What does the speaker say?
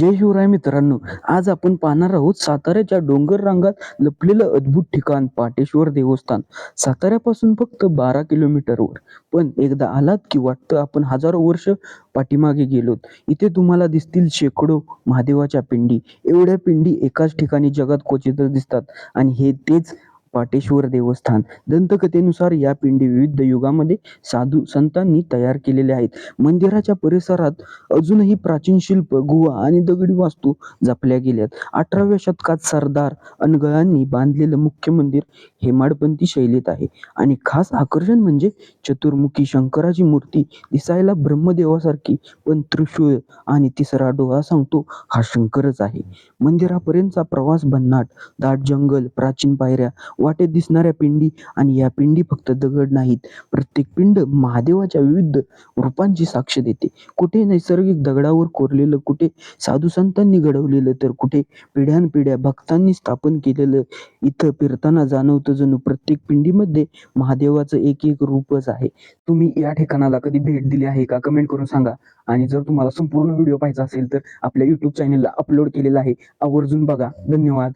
जय शिवराय मित्रांनो आज आपण पाहणार आहोत साताऱ्याच्या डोंगर रांगात लपलेलं अद्भुत ठिकाण पाटेश्वर देवस्थान. साताऱ्यापासून फक्त बारा किलोमीटरवर. पण एकदा आलात की वाटतं आपण हजारो वर्ष पाठीमागे गेलोत. इथे तुम्हाला दिसतील शेकडो महादेवाच्या पिंडी. एवढ्या पिंडी एकाच ठिकाणी जगात क्वचितच दिसतात. आणि हे तेच पाटेश्वर देवस्थान. दंतकथेनुसार या पिंडी विविध युगामध्ये साधू संतांनी तयार केलेल्या आहेत. मंदिराच्या परिसरात अजूनही प्राचीन शिल्प गुहा आणि दगडी वास्तू जपल्या गेल्यात. अठराव्या शतकात सरदार अनगळांनी बांधलेलं मुख्य मंदिर हेमाडपंथी शैलीत आहे. आणि खास आकर्षण म्हणजे चतुर्मुखी शंकराची मूर्ती दिसायला ब्रह्मदेवासारखी पण त्रिशूळ आणि तिसरा डोळा सांगतो हा शंकरच आहे. मंदिरापर्यंतचा प्रवास भन्नाट दाट जंगल प्राचीन पायऱ्या वाटेत दिसणाऱ्या पिंडी आणि या पिंडी फक्त दगड नाहीत. प्रत्येक पिंड महादेवाच्या विविध रूपांची साक्ष देते. कुठे नैसर्गिक दगडावर कोरलेलं कुठे साधू संतांनी घडवलेलं तर कुठे पिढ्यानपिढ्या भक्तांनी स्थापन केलेलं इथं फिरताना जाणवतं जणू प्रत्येक पिंडीमध्ये महादेवाचं एक एक रूपच आहे. तुम्ही या ठिकाणाला कधी भेट दिली आहे का? कमेंट करून सांगा. आणि जर तुम्हाला संपूर्ण व्हिडिओ पाहायचा असेल तर आपल्या युट्यूब चॅनेलला अपलोड केलेला आहे. आवर्जून बघा. धन्यवाद.